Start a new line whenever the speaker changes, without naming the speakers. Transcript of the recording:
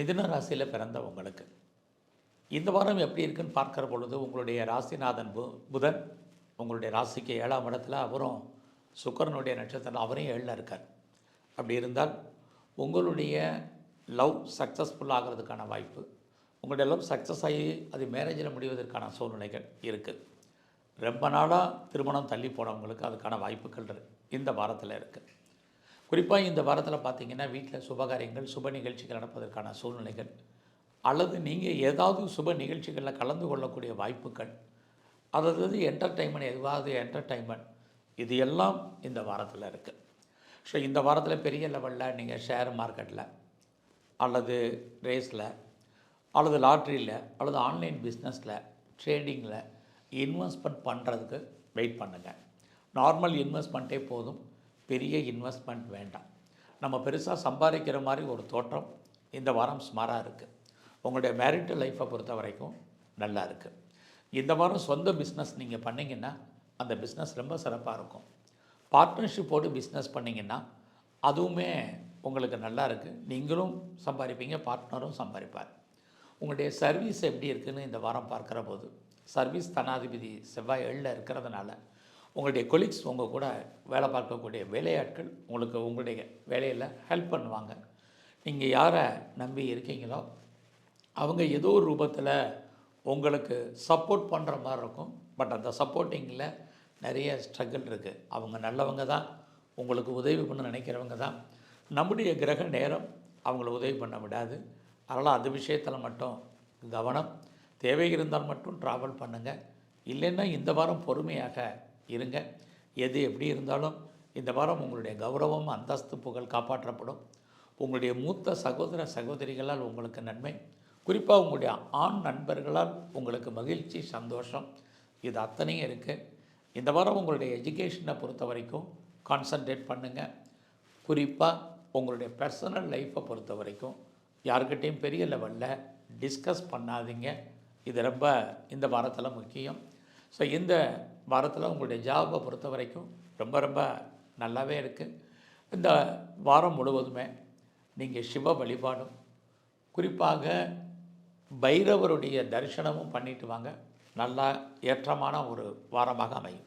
மிதுன ராசியில் பிறந்தவங்களுக்கு இந்த வாரம் எப்படி இருக்குன்னு பார்க்குற பொழுது உங்களுடைய ராசிநாதன் பு புதன் உங்களுடைய ராசிக்கு ஏழாம் இடத்துல அவரும் சுக்கரனுடைய நட்சத்திரம் அவரையும் ஏழில் இருக்கார். அப்படி இருந்தால் உங்களுடைய லவ் சக்ஸஸ்ஃபுல் ஆகிறதுக்கான வாய்ப்பு உங்களுடைய லவ் சக்ஸஸ் ஆகி அது மேரேஜில் முடிவதற்கான சூழ்நிலைகள் இருக்குது ரொம்ப நாளாக திருமணம் தள்ளி போனவங்களுக்கு அதுக்கான வாய்ப்புகள் இந்த வாரத்தில் இருக்குது குறிப்பாக இந்த வாரத்தில் பார்த்தீங்கன்னா வீட்டில் சுபகாரியங்கள் சுப நிகழ்ச்சிகள் நடப்பதற்கான சூழ்நிலைகள் அல்லது நீங்கள் ஏதாவது சுப நிகழ்ச்சிகளில் கலந்து கொள்ளக்கூடிய வாய்ப்புகள் அதாவது என்டர்டைன்மெண்ட் எதுவாவது என்டர்டைன்மெண்ட் இது எல்லாம் இந்த வாரத்தில் இருக்குது ஸோ இந்த வாரத்தில் பெரிய லெவலில் நீங்கள் ஷேர் மார்க்கெட்டில் அல்லது ரேஸில் அல்லது லாட்ரியில் அல்லது ஆன்லைன் பிஸ்னஸில் ட்ரேடிங்கில் இன்வெஸ்ட்மெண்ட் பண்ணுறதுக்கு வெயிட் பண்ணுங்கள் நார்மல் இன்வெஸ்ட்மெண்ட்டே போதும். பெரிய இன்வெஸ்ட்மெண்ட் வேண்டாம். நம்ம பெருசாக சம்பாதிக்கிற மாதிரி ஒரு தோற்றம் இந்த வாரம் ஸ்மாராக இருக்குது உங்களுடைய மேரிட்டல் லைஃப்பை பொறுத்த வரைக்கும் நல்லா இருக்குது இந்த வாரம் சொந்த பிஸ்னஸ் நீங்கள் பண்ணிங்கன்னா அந்த பிஸ்னஸ் ரொம்ப சிறப்பாக இருக்கும். பார்ட்னர்ஷிப்போடு பிஸ்னஸ் பண்ணிங்கன்னா அதுவுமே உங்களுக்கு நல்லா இருக்குது நீங்களும் சம்பாதிப்பீங்க பார்ட்னரும் சம்பாதிப்பார். உங்களுடைய சர்வீஸ் எப்படி இருக்குதுன்னு இந்த வாரம் பார்க்குற போது சர்வீஸ் தனாதிபதி செவ்வாய் ஏழில் இருக்கிறதுனால உங்களுடைய கொலீக்ஸ் உங்கள் கூட வேலை பார்க்கக்கூடிய வேலையாட்கள் உங்களுக்கு உங்களுடைய வேலையில் ஹெல்ப் பண்ணுவாங்க. நீங்கள் யாரை நம்பி இருக்கீங்களோ அவங்க ஏதோ ஒரு ரூபத்தில் உங்களுக்கு சப்போர்ட் பண்ணுற மாதிரி இருக்கும். பட் அந்த சப்போர்ட்டிங்கில் நிறைய ஸ்ட்ரகிள் இருக்குது அவங்க நல்லவங்க தான் உங்களுக்கு உதவி பண்ண நினைக்கிறவங்க தான். நம்முடைய கிரக நேரம் அவங்கள உதவி பண்ண விடாது. அதனால் அது விஷயத்தில் மட்டும் கவனம். தேவை இருந்தால் மட்டும் ட்ராவல் பண்ணுங்கள் இல்லைன்னா இந்த வாரம் பொறுமையாக இருங்க. எது எப்படி இருந்தாலும் இந்த வாரம் உங்களுடைய கௌரவம் அந்தஸ்து புகழ் காப்பாற்றப்படும். உங்களுடைய மூத்த சகோதர சகோதரிகளால் உங்களுக்கு நன்மை. குறிப்பாக உங்களுடைய ஆண் நண்பர்களால் உங்களுக்கு மகிழ்ச்சி சந்தோஷம். இது அத்தனையும் இருக்குது இந்த வாரம் உங்களுடைய எஜுகேஷனை பொறுத்த வரைக்கும் கான்சன்ட்ரேட் பண்ணுங்கள் குறிப்பாக உங்களுடைய பர்சனல் லைஃப்பை பொறுத்த வரைக்கும் யாருக்கிட்டேயும் பெரிய லெவலில் டிஸ்கஸ் பண்ணாதீங்க. இது ரொம்ப இந்த வாரத்தில் முக்கியம். ஸோ இந்த வாரத்தில் உங்களுடைய ஜாபை பொறுத்த வரைக்கும் ரொம்ப ரொம்ப நல்லாவே இருக்குது இந்த வாரம் முழுவதுமே நீங்கள் சிவ வழிபாடும் குறிப்பாக பைரவருடைய தரிசனமும் பண்ணிட்டு வாங்க. நல்லா ஏற்றமான ஒரு வாரமாக அமையும்.